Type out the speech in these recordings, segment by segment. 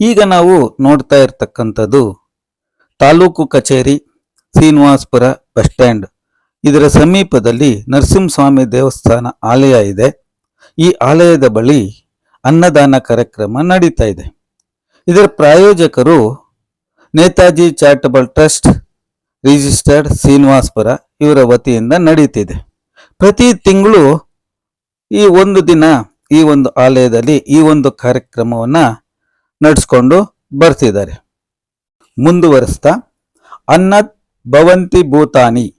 ಈಗ ನಾವು ನೋಡ್ತಾ ಇರ್ತಕ್ಕಂಥದ್ದು ತಾಲೂಕು ಕಚೇರಿ, ಶ್ರೀನಿವಾಸ್ಪುರ ಬಸ್ ಸ್ಟ್ಯಾಂಡ್. ಇದರ ಸಮೀಪದಲ್ಲಿ ನರಸಿಂಹಸ್ವಾಮಿ ದೇವಸ್ಥಾನ ಆಲಯ ಇದೆ. ಈ ಆಲಯದ ಬಳಿ ಅನ್ನದಾನ ಕಾರ್ಯಕ್ರಮ ನಡೀತಾ ಇದೆ. ಇದರ ಪ್ರಾಯೋಜಕರು Netaji charitable trust registered Srinivaspur ಇವರ ವತಿಯಿಂದ ನಡೀತಿದೆ. ಪ್ರತಿ ತಿಂಗಳು ಈ ಒಂದು ದಿನ ಈ ಒಂದು ಆಲಯದಲ್ಲಿ ಈ ಒಂದು ಕಾರ್ಯಕ್ರಮವನ್ನ ನಡೆಸ್ಕೊಂಡು ಬರ್ತಿದ್ದಾರೆ. ಮುಂದುವರೆಸ್ತಾ, ಅನ್ನದ್ ಭವಂತಿ ಭೂತಾನಿ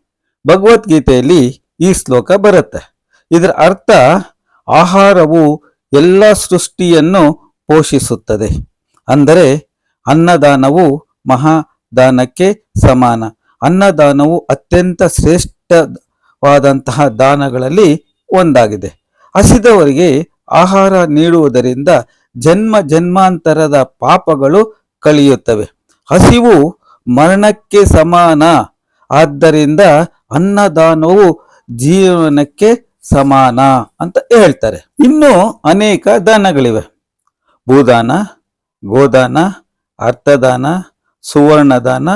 ಭಗವದ್ಗೀತೆಯಲ್ಲಿ ಈ ಶ್ಲೋಕ ಬರುತ್ತೆ. ಇದರ ಅರ್ಥ ಆಹಾರವು ಎಲ್ಲ ಸೃಷ್ಟಿಯನ್ನು ಪೋಷಿಸುತ್ತದೆ. ಅಂದರೆ ಅನ್ನದಾನವು ಮಹಾದಾನಕ್ಕೆ ಸಮಾನ. ಅನ್ನದಾನವು ಅತ್ಯಂತ ಶ್ರೇಷ್ಠವಾದಂತಹ ದಾನಗಳಲ್ಲಿ ಒಂದಾಗಿದೆ. ಹಸಿದವರಿಗೆ ಆಹಾರ ನೀಡುವುದರಿಂದ ಜನ್ಮ ಜನ್ಮಾಂತರದ ಪಾಪಗಳು ಕಳೆಯುತ್ತವೆ. ಹಸಿವು ಮರಣಕ್ಕೆ ಸಮಾನ. ಆದ್ದರಿಂದ ಅನ್ನದಾನವು ಜೀವನಕ್ಕೆ ಸಮಾನ ಅಂತ ಹೇಳ್ತಾರೆ. ಇನ್ನು ಅನೇಕ ದಾನಗಳಿವೆ. ಭೂದಾನ, ಗೋದಾನ, ಅರ್ಥದಾನ, ಸುವರ್ಣದಾನ,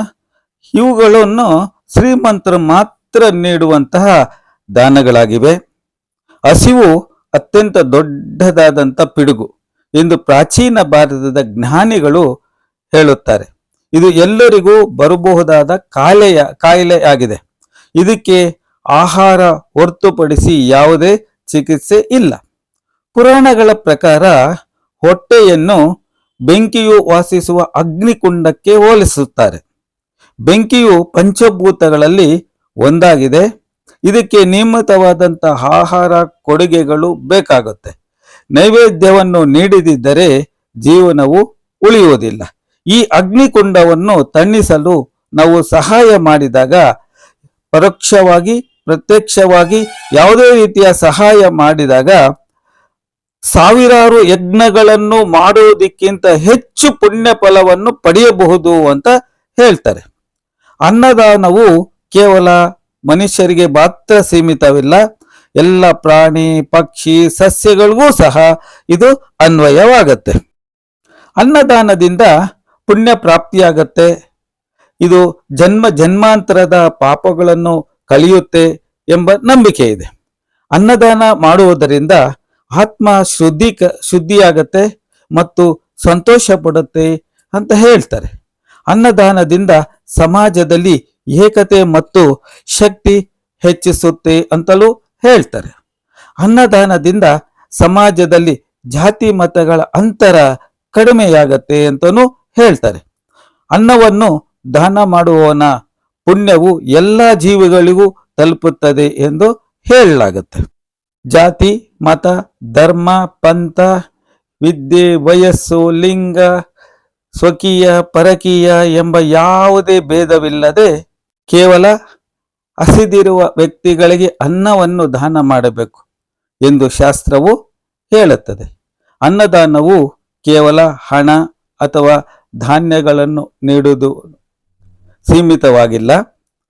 ಇವುಗಳನ್ನು ಶ್ರೀಮಂತರು ಮಾತ್ರ ನೀಡುವಂತಹ ದಾನಗಳಾಗಿವೆ. ಹಸಿವು ಅತ್ಯಂತ ದೊಡ್ಡದಾದಂಥ ಪಿಡುಗು. ಎಂದು ಪ್ರಾಚೀನ ಭಾರತದ ಜ್ಞಾನಿಗಳು ಹೇಳುತ್ತಾರೆ. ಇದು ಎಲ್ಲರಿಗೂ ಬರಬಹುದಾದ ಕಾಯಿಲೆಯ ಕಾಯಿಲೆಯಾಗಿದೆ ಇದಕ್ಕೆ ಆಹಾರ ಹೊರತುಪಡಿಸಿ ಯಾವುದೇ ಚಿಕಿತ್ಸೆ ಇಲ್ಲ. ಪುರಾಣಗಳ ಪ್ರಕಾರ ಹೊಟ್ಟೆಯನ್ನು ಬೆಂಕಿಯು ವಾಸಿಸುವ ಅಗ್ನಿಕುಂಡಕ್ಕೆ ಹೋಲಿಸುತ್ತಾರೆ. ಬೆಂಕಿಯು ಪಂಚಭೂತಗಳಲ್ಲಿ ಒಂದಾಗಿದೆ. ಇದಕ್ಕೆ ನಿಯಮಿತವಾದಂತಹ ಆಹಾರ ಕೊಡುಗೆಗಳು ಬೇಕಾಗುತ್ತೆ. ನೈವೇದ್ಯವನ್ನು ನೀಡದಿದ್ದರೆ ಜೀವನವು ಉಳಿಯುವುದಿಲ್ಲ. ಈ ಅಗ್ನಿಕುಂಡವನ್ನು ತಣ್ಣಿಸಲು ನಾವು ಸಹಾಯ ಮಾಡಿದಾಗ ಪರೋಕ್ಷವಾಗಿ, ಪ್ರತ್ಯಕ್ಷವಾಗಿ ಯಾವುದೇ ರೀತಿಯ ಸಹಾಯ ಮಾಡಿದಾಗ ಸಾವಿರಾರು ಯಜ್ಞಗಳನ್ನು ಮಾಡುವುದಕ್ಕಿಂತ ಹೆಚ್ಚು ಪುಣ್ಯ ಫಲವನ್ನು ಪಡೆಯಬಹುದು ಅಂತ ಹೇಳ್ತಾರೆ. ಅನ್ನದಾನವು ಕೇವಲ ಮನುಷ್ಯರಿಗೆ ಮಾತ್ರ ಸೀಮಿತವಿಲ್ಲ ಎಲ್ಲ ಪ್ರಾಣಿ, ಪಕ್ಷಿ, ಸಸ್ಯಗಳಿಗೂ ಸಹ ಇದು ಅನ್ವಯವಾಗತ್ತೆ. ಅನ್ನದಾನದಿಂದ ಪುಣ್ಯ ಪ್ರಾಪ್ತಿಯಾಗತ್ತೆ. ಇದು ಜನ್ಮ ಜನ್ಮಾಂತರದ ಪಾಪಗಳನ್ನು ಕಲಿಯುತ್ತೆ ಎಂಬ ನಂಬಿಕೆ ಇದೆ. ಅನ್ನದಾನ ಮಾಡುವುದರಿಂದ ಆತ್ಮ ಶುದ್ಧಿ ಶುದ್ಧಿಯಾಗತ್ತೆ ಮತ್ತು ಸಂತೋಷ ಪಡುತ್ತೆ ಅಂತ ಹೇಳ್ತಾರೆ. ಅನ್ನದಾನದಿಂದ ಸಮಾಜದಲ್ಲಿ ಏಕತೆ ಮತ್ತು ಶಕ್ತಿ ಹೆಚ್ಚಿಸುತ್ತೆ ಅಂತಲೂ ಹೇಳ್ತಾರೆ. ಅನ್ನದಾನದಿಂದ ಸಮಾಜದಲ್ಲಿ ಜಾತಿ ಮತಗಳ ಅಂತರ ಕಡಿಮೆಯಾಗತ್ತೆ ಅಂತಲೂ ಹೇಳ್ತಾರೆ. ಅನ್ನವನ್ನು ದಾನ ಮಾಡುವವನ ಪುಣ್ಯವು ಎಲ್ಲ ಜೀವಿಗಳಿಗೂ ತಲುಪುತ್ತದೆ ಎಂದು ಹೇಳಲಾಗುತ್ತೆ. ಜಾತಿ, ಮತ, ಧರ್ಮ, ಪಂಥ, ವಿದ್ಯೆ, ವಯಸ್ಸು, ಲಿಂಗ, ಸ್ವಕೀಯ, ಪರಕೀಯ ಎಂಬ ಯಾವುದೇ ಭೇದವಿಲ್ಲದೆ ಕೇವಲ ಹಸಿದಿರುವ ವ್ಯಕ್ತಿಗಳಿಗೆ ಅನ್ನವನ್ನು ದಾನ ಮಾಡಬೇಕು ಎಂದು ಶಾಸ್ತ್ರವು ಹೇಳುತ್ತದೆ. ಅನ್ನದಾನವು ಕೇವಲ ಹಣ ಅಥವಾ ಧಾನ್ಯಗಳನ್ನು ನೀಡುವುದು ಸೀಮಿತವಾಗಿಲ್ಲ.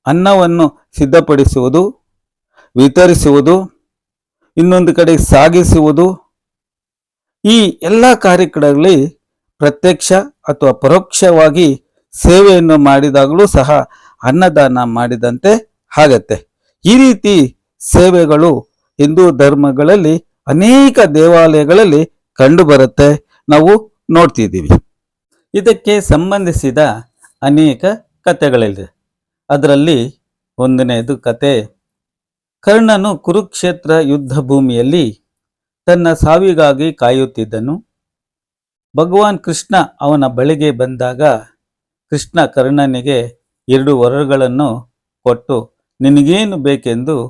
ಅನ್ನವನ್ನು ಸಿದ್ಧಪಡಿಸುವುದು, ವಿತರಿಸುವುದು, ಇನ್ನೊಂದು ಕಡೆ ಸಾಗಿಸುವುದು, ಈ ಎಲ್ಲ ಕಾರ್ಯಕ್ರಮಗಳಲ್ಲಿ ಪ್ರತ್ಯಕ್ಷ ಅಥವಾ ಪರೋಕ್ಷವಾಗಿ ಸೇವೆಯನ್ನು ಮಾಡಿದಾಗಲೂ ಸಹ ಅನ್ನದಾನ ಮಾಡಿದಂತೆ ಆಗತ್ತೆ. ಈ ರೀತಿ ಸೇವೆಗಳು ಹಿಂದೂ ಧರ್ಮಗಳಲ್ಲಿ ಅನೇಕ ದೇವಾಲಯಗಳಲ್ಲಿ ಕಂಡುಬರುತ್ತೆ. ನಾವು ನೋಡ್ತಿದ್ದೀವಿ. ಇದಕ್ಕೆ ಸಂಬಂಧಿಸಿದ ಅನೇಕ ಕಥೆಗಳಿದೆ. ಅದರಲ್ಲಿ ಒಂದನೆಯದು ಕತೆ, ಕರ್ಣನು ಕುರುಕ್ಷೇತ್ರ ಯುದ್ಧ ಭೂಮಿಯಲ್ಲಿ ತನ್ನ ಸಾವಿಗಾಗಿ ಕಾಯುತ್ತಿದ್ದನು. ಭಗವಾನ್ ಕೃಷ್ಣ ಅವನ ಬಳಿಗೆ ಬಂದಾಗ ಕೃಷ್ಣ ಕರ್ಣನಿಗೆ ಎರಡು ವರಗಳನ್ನು ಕೊಟ್ಟು ನಿನಗೇನು ಬೇಕೆಂದು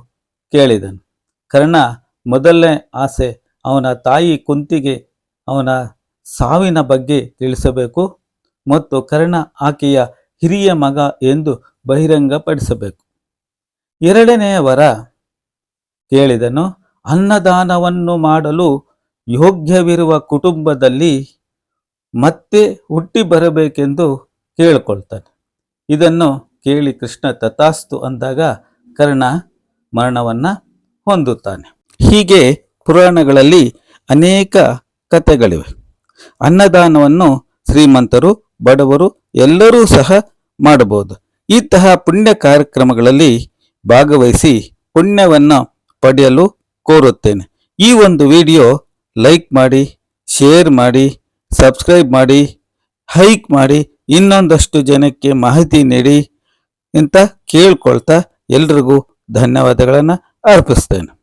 ಕೇಳಿದನು. ಕರ್ಣ, ಮೊದಲನೇ ಆಸೆ ಅವನ ತಾಯಿ ಕುಂತಿಗೆ ಅವನ ಸಾವಿನ ಬಗ್ಗೆ ತಿಳಿಸಬೇಕು ಮತ್ತು ಕರ್ಣ ಆಕೆಯ ಹಿರಿಯ ಮಗ ಎಂದು ಬಹಿರಂಗಪಡಿಸಬೇಕು. ಎರಡನೆಯ ವರ ಕೇಳಿದನು, ಅನ್ನದಾನವನ್ನು ಮಾಡಲು ಯೋಗ್ಯವಿರುವ ಕುಟುಂಬದಲ್ಲಿ ಮತ್ತೆ ಹುಟ್ಟಿ ಬರಬೇಕೆಂದು ಕೇಳಿಕೊಳ್ತಾನೆ. ಇದನ್ನು ಕೇಳಿ ಕೃಷ್ಣ ತಥಾಸ್ತು ಅಂದಾಗ ಕರ್ಣ ಮರಣವನ್ನು ಹೊಂದುತ್ತಾನೆ. ಹೀಗೆ ಪುರಾಣಗಳಲ್ಲಿ ಅನೇಕ ಕಥೆಗಳಿವೆ. ಅನ್ನದಾನವನ್ನು ಶ್ರೀಮಂತರು, ಬಡವರು ಎಲ್ಲರೂ ಸಹ ಮಾಡಬಹುದು. ಇಂತಹ ಪುಣ್ಯ ಕಾರ್ಯಕ್ರಮಗಳಲ್ಲಿ ಭಾಗವಹಿಸಿ ಪುಣ್ಯವನ್ನು ಪಡೆಯಲು ಕೋರುತ್ತೇನೆ. ಈ ಒಂದು ವಿಡಿಯೋ ಲೈಕ್ ಮಾಡಿ, ಶೇರ್ ಮಾಡಿ, ಸಬ್ಸ್ಕ್ರೈಬ್ ಮಾಡಿ, ಹೈಕ್ ಮಾಡಿ ಇನ್ನೊಂದಷ್ಟು ಜನಕ್ಕೆ ಮಾಹಿತಿ ನೀಡಿ. ಅಂತ ಕೇಳ್ಕೊಳ್ತಾ ಎಲ್ರಿಗೂ ಧನ್ಯವಾದಗಳನ್ನು ಅರ್ಪಿಸ್ತೇನೆ.